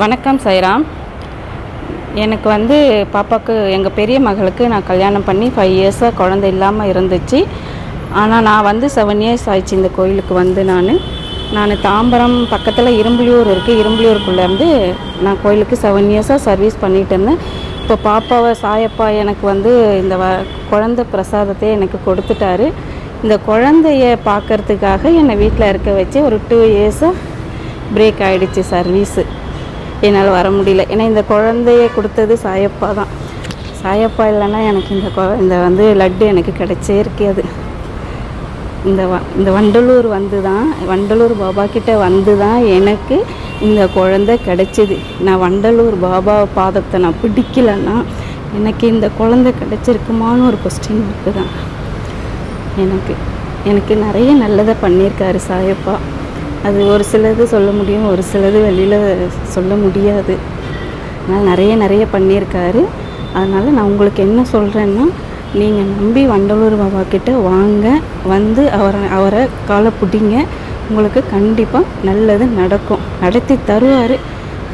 வணக்கம் சைராம். எனக்கு வந்து பாப்பாவுக்கு எங்கள் பெரிய மகளுக்கு நான் கல்யாணம் பண்ணி ஃபைவ் இயர்ஸாக குழந்தை இல்லாமல் இருந்துச்சு. ஆனால் நான் வந்து செவன் இயர்ஸ் ஆயிடுச்சு இந்த கோயிலுக்கு வந்து நான். நான் தாம்பரம் பக்கத்தில் இரும்புலியூர் இருக்குது இரும்புலியூருக்குள்ளேருந்து நான் கோயிலுக்கு செவன் இயர்ஸாக சர்வீஸ் பண்ணிகிட்டு இருந்தேன். இப்போ பாப்பாவை சாயப்பா எனக்கு வந்து இந்த வ குழந்தை பிரசாதத்தை எனக்கு கொடுத்துட்டாரு. இந்த குழந்தைய பார்க்கறதுக்காக என்னை வீட்டில் இருக்க வச்சு ஒரு டூ இயர்ஸாக பிரேக் ஆகிடுச்சு சர்வீஸு என்னால் வர முடியல. ஏன்னா இந்த குழந்தைய கொடுத்தது சாயப்பா தான். சாயப்பா இல்லைன்னா எனக்கு இந்த கொ- இந்த வந்து லட்டு எனக்கு கிடைச்சே இருக்காது. இந்த வ இந்த வண்டலூர் வந்து தான் வண்டலூர் பாபா கிட்டே வந்து தான் எனக்கு இந்த குழந்தை கிடைச்சிது. நான் வண்டலூர் பாபா பாதத்தை நான் பிடிக்கலன்னா எனக்கு இந்த குழந்தை கிடைச்சிருக்குமான்னு ஒரு கொஸ்டின் இருக்குது தான். எனக்கு எனக்கு நிறைய நல்லதை பண்ணியிருக்காரு சாயப்பா. அது ஒரு சிலது சொல்ல முடியும் ஒரு சிலது வெளியில் சொல்ல முடியாது. அதனால் நிறைய நிறைய பண்ணியிருக்காரு. அதனால் நான் உங்களுக்கு என்ன சொல்கிறேன்னா நீங்கள் நம்பி வண்டலூர் பாபா கிட்டே வாங்க வந்து அவரை அவரை காலை பிடிங்க. உங்களுக்கு கண்டிப்பாக நல்லது நடக்கும். நடத்தி தருவார்.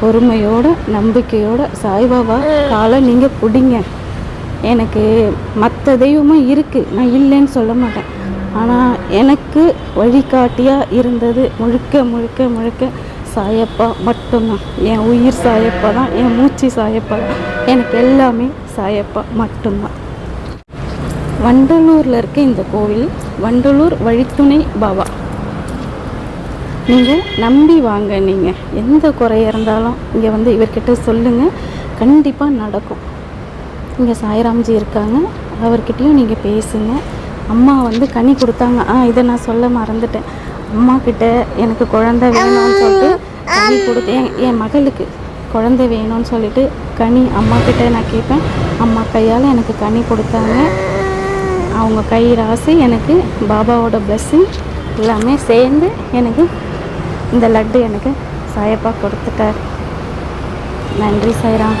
பொறுமையோட நம்பிக்கையோட சாய்பாபா காலை நீங்கள் பிடிங்க. எனக்கு மற்ற தெய்வமும் இருக்குது நான் இல்லைன்னு சொல்ல மாட்டேன். ஆனால் எனக்கு வழிகாட்டியாக இருந்தது முழுக்க முழுக்க முழுக்க சாயப்பா மட்டும்தான். என் உயிர் சாயப்பா தான் என் மூச்சு சாயப்பா தான். எனக்கு எல்லாமே சாயப்பா மட்டும்தான். வண்டலூரில் இருக்க இந்த கோவில் வண்டலூர் வழித்துணை பாபா. நீங்கள் நம்பி வாங்க நீங்கள் எந்த குறைய இருந்தாலும் இங்கே வந்து இவர்கிட்ட சொல்லுங்கள் கண்டிப்பாக நடக்கும். இங்கே சாய்ராம்ஜி இருக்காங்க. அவர்கிட்டையும் நீங்கள் பேசுங்கள் அம்மா வந்து கனி கொடுத்தாங்க. ஆ இதை நான் சொல்ல மறந்துட்டேன். அம்மா கிட்ட எனக்கு குழந்தை வேணும்னு சொல்லிட்டு கனி கொடுத்து என் என் மகளுக்கு குழந்தை வேணும்னு சொல்லிட்டு கனி அம்மா கிட்ட நான் கேட்பேன் அம்மா கையால் எனக்கு கனி கொடுத்தாங்க. அவங்க கை ராசி எனக்கு பாபாவோட பிளஸ்ஸிங் எல்லாமே சேர்ந்து எனக்கு இந்த லட்டு எனக்கு சாயப்பா கொடுத்துட்டார். நன்றி சாய்ராம்.